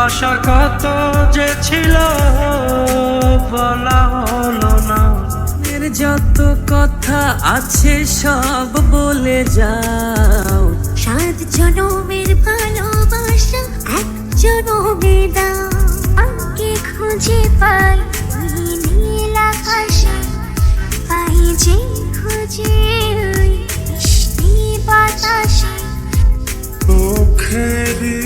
ভালোবাসা কত যে ছিল বলা হলো না। এর যত কথা আছে সব বলে যাও। সাত জনমের ভালোবাসা এক জনমে দাও। আমাকে খুঁজে পাই নীল আকাশে পাই যে খুঁজে বাতাসে। চোখেরই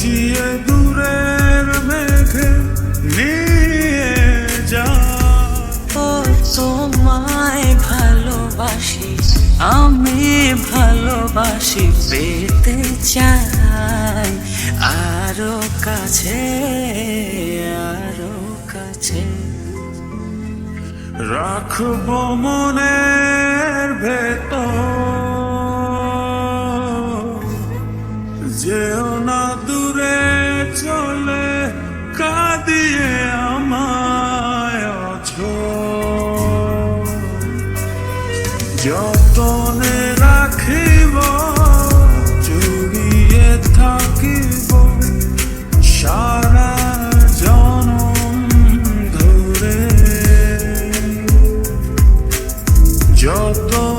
ভাসিয়ে দূরের মেঘে নিয়ে যা। ও তোমায় ভালোবাসি আমি ভালোবাসি পেতে চাই। আরও কাছে আরও কাছে। রাখব মনের ভেতর যতনে রাখিব জড়িয়ে থাকিব। সারা জনম ধরে। যত